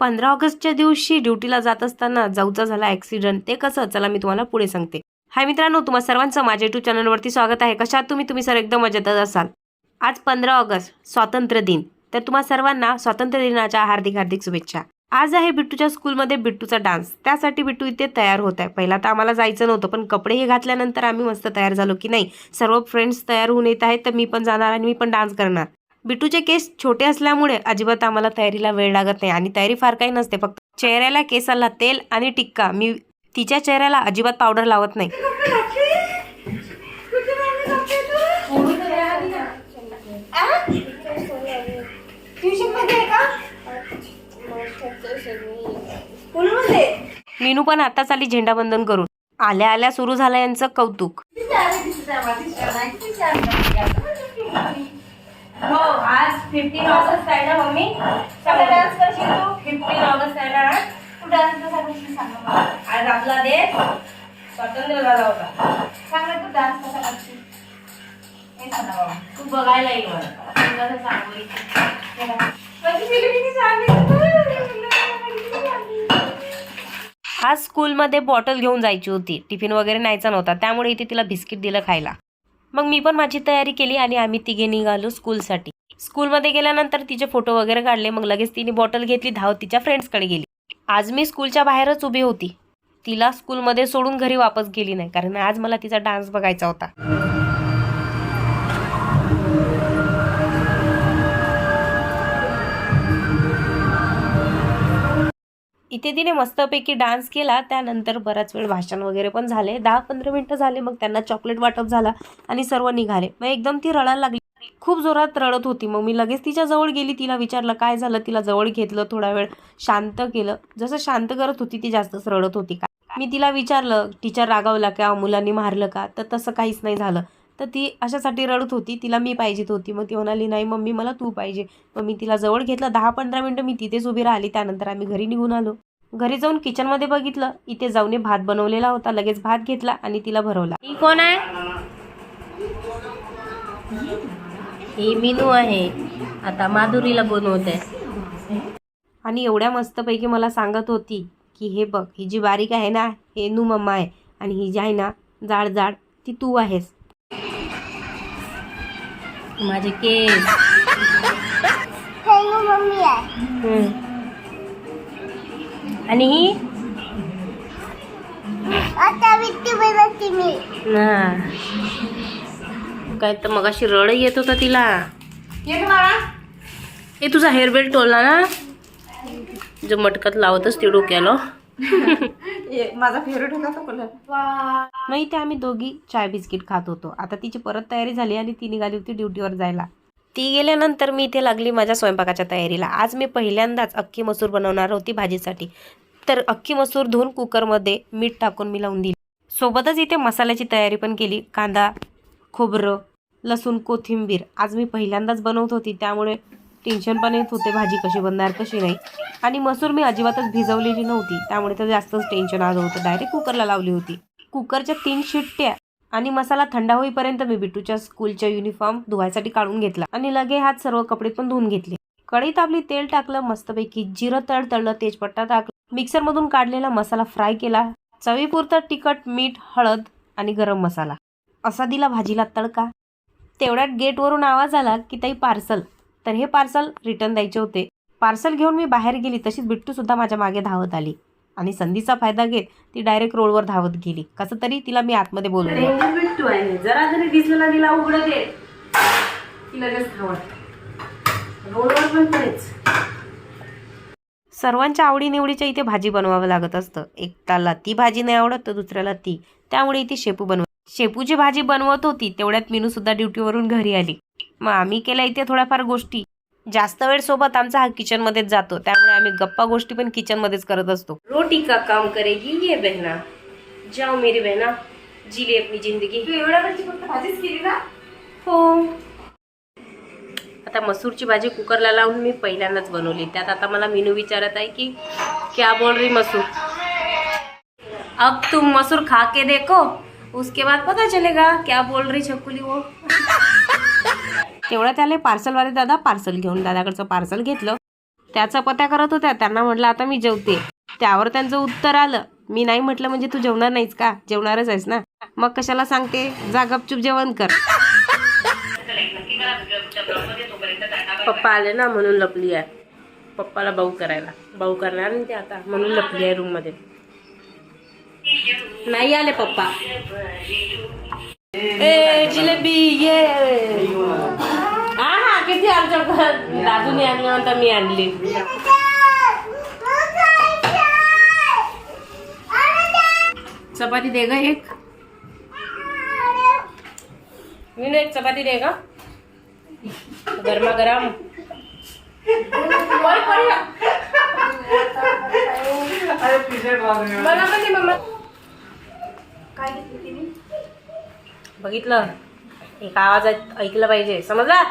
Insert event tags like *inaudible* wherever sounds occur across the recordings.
पंधरा ऑगस्टच्या दिवशी ड्युटीला जात असताना जाऊचा झाला ॲक्सिडंट. ते कसं? चला मी तुम्हाला पुढे सांगते. हाय मित्रांनो तुम्हा सर्वांचं माझ्या युट्यूब चॅनलवरती स्वागत आहे. कशात तुम्ही? तुम्ही सर एकदम मजेतच असाल. आज पंधरा ऑगस्ट स्वातंत्र्य दिन. तर तुम्हा सर्वांना स्वातंत्र्य दिनाच्या हार्दिक हार्दिक शुभेच्छा. आज आहे बिट्टूच्या स्कूलमध्ये बिट्टूचा डान्स. त्यासाठी बिट्टू इथे तयार होत आहे. पहिला तर आम्हाला जायचं नव्हतं पण कपडे हे घातल्यानंतर आम्ही मस्त तयार झालो की नाही? सर्व फ्रेंड्स तयार होऊन येत आहेत तर मी पण जाणार आणि मी पण डान्स करणार. बिटूचे केस छोटे असल्यामुळे अजिबात आम्हाला तयारीला वेळ लागत नाही आणि तयारी फार काही नसते फक्त चेहऱ्याला केसाला तेल आणि टिक्का. मी तिच्या चेहऱ्याला अजिबात पावडर लावत नाही. मीनू पण आताच आली झेंडाबंधन करून. आल्या आल्या सुरू झालं यांचं कौतुक. फिफ्टीन ऑगस्ट आहे ना मम्मी. सगळं डान्स करशील तू? फिफ्टीन ऑगस्ट आहे ना तू डान्स कसा करशील सांग. आज आपला देश स्वातंत्र्य झाला होता. सांग ना तू डान्स कसा करशील. हे सांग ना बाबा. तू बघायला येईल मला. कसं सांगू. हे. आज स्कूलमध्ये बॉटल घेऊन जायची होती. टिफिन वगैरे न्यायचा नव्हता. त्यामुळे इथे तिला बिस्किट दिलं खायला. मग मी पण माझी तयारी केली आणि आम्ही तिघे निघालो स्कूलसाठी स्कूलमध्ये गेल्यानंतर तिचे फोटो वगैरे काढले मग लगेच तिने बॉटल घेतली धाव तिच्या फ्रेंड्सकडे गेली. आज मी स्कूलच्या बाहेरच उभी होती. तिला स्कूलमध्ये सोडून घरी वापस गेली नाही कारण आज मला तिचा डान्स बघायचा होता. इथे तिने मस्तपैकी डान्स केला त्यानंतर बराच वेळ भाषण वगैरे पण झाले. दहा पंधरा मिनटं झाले मग त्यांना चॉकलेट वाटप झाला आणि सर्व निघाले. मग एकदम ती रडायला लागली. खूप जोरात रडत होती. मग मी लगेच तिच्या जवळ गेली. तिला विचारलं काय झालं? तिला जवळ घेतलं थोडा वेळ शांत केलं. जसं शांत करत होती ती जास्तच रडत होती. का मी तिला विचारलं टीचर रागावला का? मुलांनी मारलं का? तर तसं काहीच नाही झालं. तर ती अशासाठी रडत होती. तिला मी पाहिजेत होती. मग ती म्हणाली नाही मम्मी मला तू पाहिजे. मग मी तिला जवळ घेतलं. दहा पंधरा मिनटं मी तिथेच उभी राहिली. त्यानंतर आम्ही घरी निघून आलो. घरी जाऊन किचनमध्ये बघितलं. इथे जाऊन भात बनवलेला होता. लगेच भात घेतला आणि तिला भरवला. ही कोण आहे? ही मिनू आहे. आता माधुरीला बनवते. आणि एवढ्या मस्तपैकी मला सांगत होती की हे बघ ही जी बारीक आहे ना हे नू मम्मा आहे आणि ही जी आहे ना जाड जाड ती तू आहेस. माझे केस. मम्मी आहे. हम्म. आणि ही? आता विट्टी बनवते मी. ना काय तर मग अशी रड येत होता तिला. ए तुझा हेअर बेल्ट टोलला ना? जो मटकत लावतच ते डोक्याला. माझा फेवरेट होता तो कलर नाही ते आम्ही दोघी चाय बिस्किट खात होतो. आता तिची परत तयारी झाली आणि ती निघाली होती ड्युटीवर जायला. ती गेल्यानंतर मी इथे लागली माझ्या स्वयंपाकाच्या तयारीला. आज मी पहिल्यांदाच अख्खी मसूर बनवणार होती भाजीसाठी. तर अख्खी मसूर धुवून कुकरमध्ये मीठ टाकून मी लावून दिली. सोबतच इथे मसाल्याची तयारी पण केली. कांदा खोबरं लसूण कोथिंबीर. आज मी पहिल्यांदाच बनवत होती त्यामुळे टेन्शन पण येत होते. भाजी कशी बनणार कशी नाही. आणि मसूर मी अजिबातच भिजवलेली नव्हती. त्यामुळे तर जास्तच टेन्शन आलं होतं. डायरेक्ट कुकरला लावली होती. कुकरच्या तीन शिट्ट्या आणि मसाला थंड होईपर्यंत मी बिट्टूच्या स्कूलच्या युनिफॉर्म धुवायसाठी काढून घेतला आणि लगे हात सर्व कपडे पण धुवून घेतले. कढईत आपली तेल टाकलं मस्तपैकी जिरं तळ तळलं तेजपत्ता टाकलं. मिक्सरमधून काढलेला मसाला फ्राय केला. चवीपुरतं तिखट मीठ हळद आणि गरम मसाला. असा दिला भाजीला तडका. तेवढ्यात गेटवरून आवाज आला की ताई पार्सल. तर हे पार्सल रिटर्न द्यायचे होते. पार्सल घेऊन मी बाहेर गेली तशीच बिट्टू सुद्धा माझ्या मागे धावत आली. आणि संधीचा फायदा घेत ती डायरेक्ट रोडवर धावत गेली. कसं तरी तिला मी आतमध्ये बोलवलं. बिट्टू आहे. जरा जरी दिसलेला तिला उघड दे. ती लगेच खावत रोडवर पण तेच. सर्वांच्या आवडीनिवडीच्या इथे भाजी बनवावं लागत असतं. एकटाला ती भाजी नाही आवडत तर दुसऱ्याला ती. त्यामुळे इथे शेपू बनव शेपूची भाजी बनवत होती तेवढ्यात मीनू सुद्धा ड्युटीवरून घरी आली. मग आम्ही केल्या इथे थोड्याफार गोष्टी. जास्त वेळ सोबत आमचा हा किचनमध्येच जातो त्यामुळे आम्ही गप्पा गोष्टी पण किचनमध्येच करत असतो. रोटी का काम करेगी ये बहना? जाओ मेरी बहना जी ले अपनी जिंदगी. एवढ्या वेळची फक्त भाजीच केली ना? हो. आता मसूरची भाजी कुकरला लावून मी पहिल्यांदाच बनवली. त्यात आता मला मेनू विचारत आहे की क्या बोल रही मसूर? अब तुम मसूर खा के देखो. उसके बाद पता चलेगा क्या बोल रही छकुली वो। तेवढ्यात आले पार्सलवाले दादा पार्सल घेऊन दादाकडचं पार्सल घेतलं. त्या पत्या करत होत्या त्यांना म्हटलं आता मी जेवते. त्यावर त्यांचं उत्तर आलं. मी नाही म्हटलं म्हणजे तू जेवणार नाहीस का? जेवणारच आहेस ना? मग कशाला सांगते? जा गपचूप जेवण कर. पप्पा आले ना म्हणून लपली आहे. पप्पाला बाऊ करायला. बाऊ करणार ते आता म्हणून लपली आहे रूममध्ये. नाही आले पप्पा. ए जिलेबी ये. हा हा किती आमच्या दादूने आणल्यानंतर मी आणली. चपाती दे ग एक. मी एक चपाती दे ग. गरमा गरम बघितलं. एक आवाज ऐक- ऐकलं पाहिजे. समजला?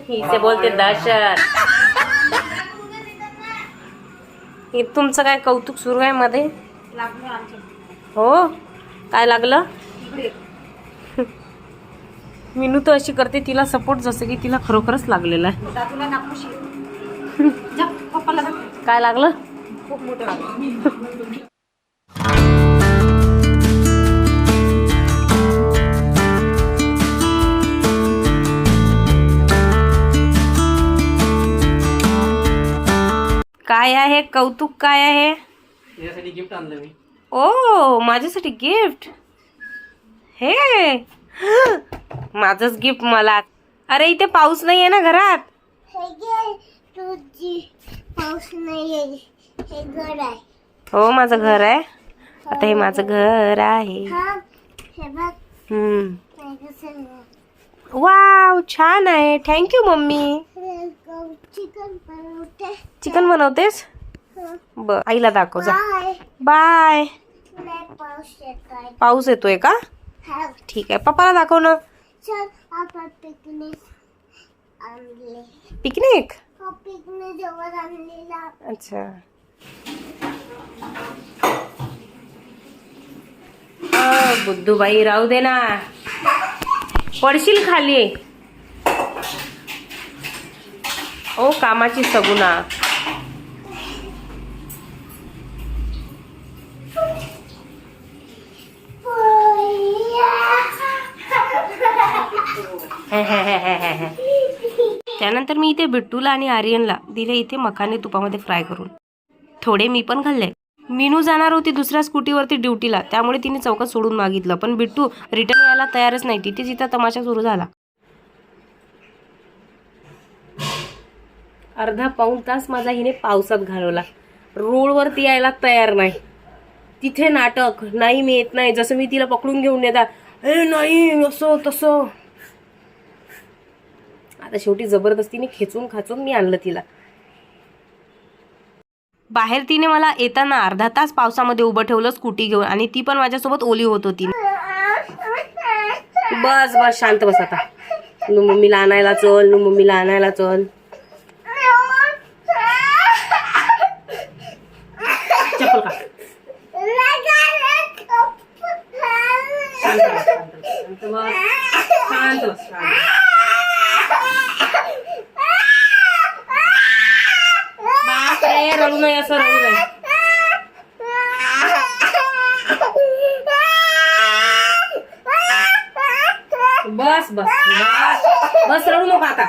इथे *laughs* बोलते दहशत. हे तुमचं काय कौतुक सुरू आहे मध्ये? हो? काय लागलं? *laughs* मिनू तर अशी करते तिला सपोर्ट जसं की तिला खरोखरच लागलेला आहे. *laughs* काय लागलं? काय आहे? कौतुक काय आहे? यासाठी गिफ्ट आणलं मी. ओ माझ्यासाठी गिफ्ट हे माझंच गिफ्ट मला. अरे इथे पाऊस नाही आहे ना घरात? पाऊस नाही हे घर आहे. हो माझं घर आहे. आता हे माझं घर आहे. हा हे बघ. हम्म. वाव छान आहे. Thank you mummy. चिकन बनवते. चिकन बनवतेस? बर आईला दाखव जा. बाय. पाऊस येतोय. का? हा. ठीक आहे पप्पाला दाखव ना. चल आपण पिकनिक आणले. पिकनिक हो पिकनिक जवळ आणलेला. अच्छा. बुद्धूबाई राहू दे ना. पडशील खाली. ओ कामाची सगुना त्यानंतर मी इथे बिट्टूला आणि आर्यनला दिले इथे मखाने तुपामध्ये फ्राय करून. थोडे मी पण खाल्ले. मीनू जाणार होती दुसऱ्या स्कूटीवरती ड्युटीला. त्यामुळे तिने चौकात सोडून मागितलं. पण बिट्टू रिटर्न यायला तयारच नाही. तिथे तिथं तमाशा सुरू झाला. अर्धा पाऊण तास माझा हिने पावसात घालवला. रोडवरती यायला तयार नाही. तिथे नाटक. नाही मी येत नाही. जसं मी तिला पकडून घेऊन येतात ए नाही असं तसं. आता शेवटी जबरदस्तीने खेचून खाचून मी आणलं तिला. बाहेर तिने मला येताना अर्धा तास पावसामध्ये उभं ठेवलं स्कूटी घेऊन. आणि ती पण माझ्यासोबत ओली होत होती. बस बस शांत बस आता. नू मम्मीला आणायला चल नू मम्मीला आणायला चल चप्पल का शांत बस, शांत बस, शांत बस, शांत बस. बापरे रडू नये असं रडू नये बस बस बस. बस रडू नको आता.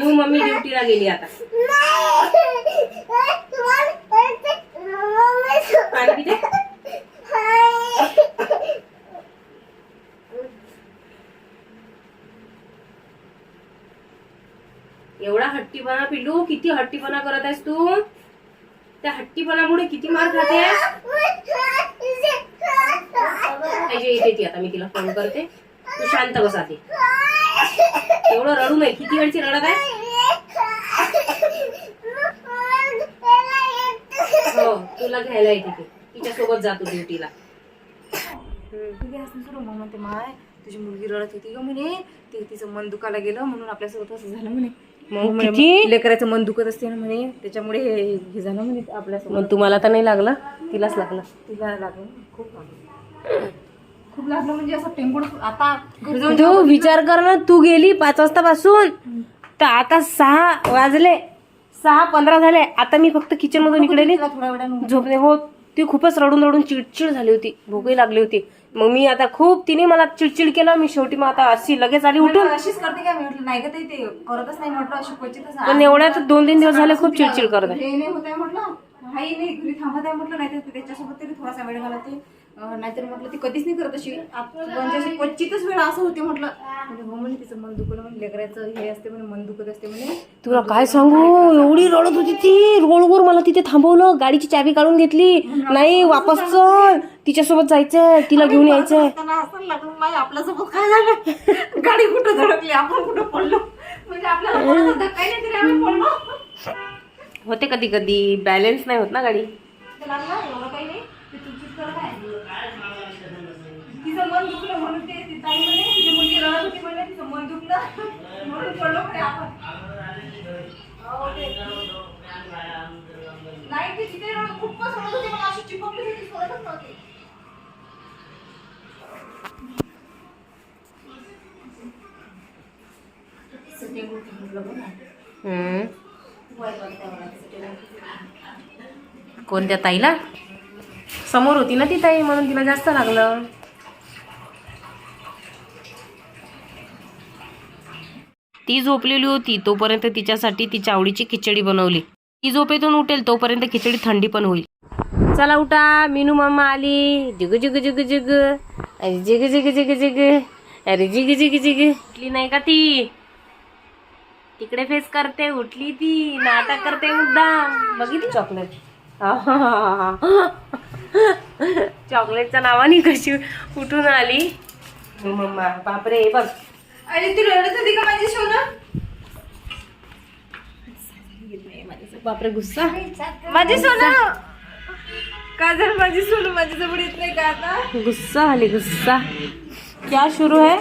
नू मम्मी ड्युटीला गेली आता. पाणी पिते? एवढा हट्टीपणा पिल्लू किती हट्टीपणा करत आहेस तू? त्या हट्टीपणामुळे किती मार खाते इथे ती आता मी तिला फोन करते. तू शांत बस आधी. एवढं रडू नये. किती वेळची रडत आहे? हो तुला घ्यायला येते ती तिच्या सोबत जातो ड्युटीला सुरू. मग म्हणते माय तुझी मुलगी रडत होती ग म्हणे. ते तिचं मन दुखायला गेलं म्हणून आपल्यासोबत असं झालं म्हणे. मग म्हणे, किती? लेकराचं मन दुखत असते ना म्हणे. त्याच्यामुळे हे झालं म्हणे आपल्यासोबत. तुम्हाला तर नाही लागलं? तिलाच लागलं? तिला लागलं. खूप लागलं. खूप लागलं म्हणजे असं टेम्पो आता घरी जाऊन तू विचार कर ना तू गेली पाच वाजतापासून. तर आता सहा वाजले. सहा पंधरा झाले. आता मी फक्त किचन मधून इकडे आली. तुला थोड्या वेळानं झोपणे हो ती खूपच रडून रडून चिडचिड झाली होती. भूकही लागली होती. मग मी आता खूप तिने मला चिडचिड केलं. मी शेवटी मग आता अशी लगेच आली उठून. म्हटलं, अशीच करते काय? मी म्हटलं नाही का ताई, ते करतच नाही. म्हटलं अशी क्वचितच पण एवढ्यात दोन तीन दिवस झाले खूप चिडचिड करत आहे. हे नाही होत आहे म्हटलं. हाही नाही घरी थांबत आहे म्हटलं. नाही तर त्याच्यासोबत तरी थोडासा वेळ घालवते. नाहीतर म्हटलं ती कधीच नाही करत अशी. आप- म्हणजे अशी क्वचितच वेळ असं होते म्हटलं. म्हणजे हो म्हणे तिचं मन दुखलं. म्हणे लेकराचं हे असते म्हणे मन दुखत असते म्हणे. तुला काय सांगू? एवढी रडत होती ती. रोडवर मला तिथे थांबवलं. गाडीची चाबी काढून घेतली. नाही वापस चल. तिच्यासोबत जायचंय. तिला घेऊन यायचंय. त्यांना असं लागलं आपल्यासोबत काय झालं? गाडी कुठं धडकली? आपण कुठं पडलो? म्हणजे आपल्याला कोणाचा धक्का नाही तरी आम्ही पडलो. होते कधी कधी बॅलन्स नाही होत ना गाडी. ते लागलं एवढं काही नाही. ते चुकचुक करत आहे. तिचं मन दुखलं म्हणून ते ती ताई म्हणे तिची मुलगी रडत होती म्हणे तिचं मन दुखलं म्हणून पडलो आपण ते. नाही ती तिथे रडत खूपच रडत होती मला अशी चिपकली होती सोडतच नव्हती. कोणत्या ताईला समोर होती ना ती ताई म्हणून तिला जास्त लागलं ती झोपलेली होती तोपर्यंत तिच्यासाठी तिच्या आवडीची खिचडी बनवली. ती झोपेतून उठेल तोपर्यंत खिचडी थंडी पण होईल. चला उठा मिनू मामा आली. जिग जिग जिग जिग. अरे जिग जिग जिग जिग. अरे जिग जिग जिग. उठली नाही का ती? तिकडे फेस करते उठली ती. नाटक करते मुद्दा बघितली चॉकलेट चॉकलेटच्या *laughs* नावाने कशी उठून आली? हो, मम्मा. बापरे बघ. अरे ती रडत होती का माझी सोनं? बापरे गुस्सा. माझी सोनं. का जर माझी सोनं? माझ्याजवळ येत नाही का आता? गुस्सा आली गुस्सा. क्या सुरू है?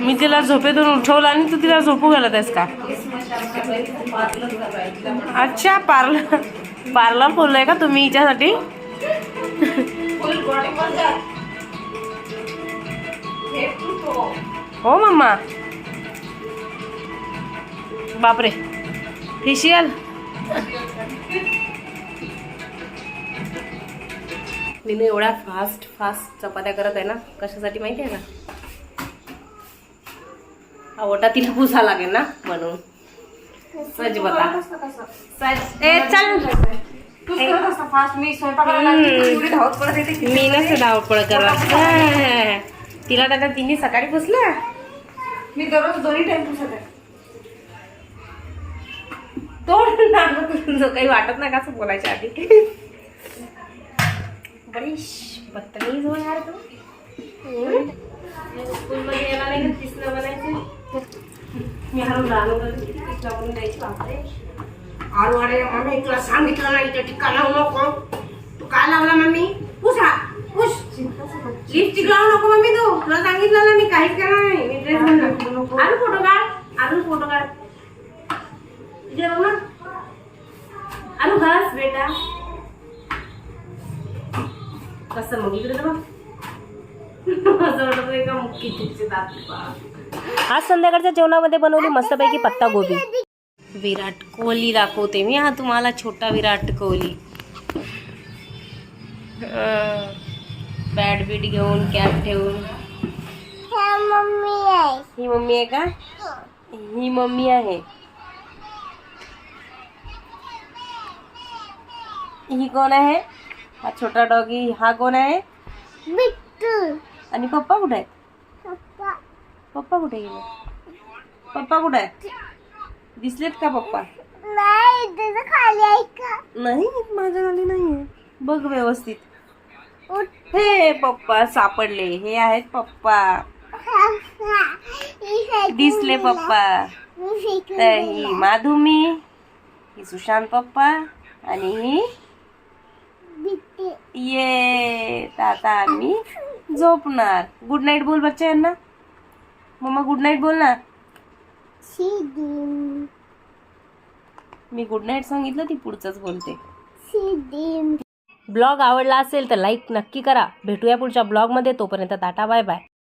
मी तिला झोपेतून उठवलं आणि तू तिला झोपू घालत आहेस का? अच्छा पार्लर पार्लर खोललंय का तुम्ही हिच्यासाठी? हे मम्मा. बापरे. फेशियल. मी एवढ्या फास्ट फास्ट चपात्या करत आहे ना कशासाठी माहिती आहे का? हा ओटा तिला पुसा लागेल ना म्हणून. सज ए चल. फास्ट मी नसते धावपळ करत तिला दादा तिने सकाळी पुसला? मी दररोज दोन्ही टाइम पुसत. आहे तोड तुझं काही वाटत नाही का असं बोलायच्या आधी? बडी बदतमीज हो यार तू. स्कूलमध्ये यायला नाही तिसरं बनायचं मी हरून राहणार म्हणून द्यायची बापरे. आरू अरे मम्मी तुला सांगितलं नाही त्या टिक्का लावू नको. तू काय लावला मम्मी? पुसा पुस. लिपस्टिक लावू नको मम्मी तू. तुला सांगितलं ना मी काहीच करणार नाही. मी ड्रेस फोटो काढ. फोटो काढ. बघ ना. घास बेटा. कसं मग? इकडे बघ. आज संध्याकाळच्या जेवणामध्ये बनवली मस्तपैकी पत्ता गोबी. विराट कोहली दाखवते मी. हा तुम्हाला छोटा विराट कोहली. बॅट बीट घेऊन कॅप ठेवून ही मम्मी आहे का ही मम्मी आहे ही। कोण आहे हा? छोटा डॉगी। हा कोण आहे आणि पप्पा कुठे आहेत पप्पा। कुठे गेले पप्पा कुठे आहेत दिसलेत का पप्पा? नाही माझ्या खाली नाहीये बघ व्यवस्थित। हे पप्पा सापडले. हे आहेत पप्पा. दिसले पप्पा. तर ही माधुमी ही सुशांत पप्पा आणि ही ये आता आम्ही झोपणार. गुड नाईट बोल बच्चा यांना. मम्मा गुड नाईट बोल ना. मी गुड नाईट सांगितलं ती पुढचंच बोलते. ब्लॉग आवडला असेल तर लाईक नक्की करा. भेटूया पुढच्या ब्लॉगमध्ये. तोपर्यंत टाटा बाय बाय.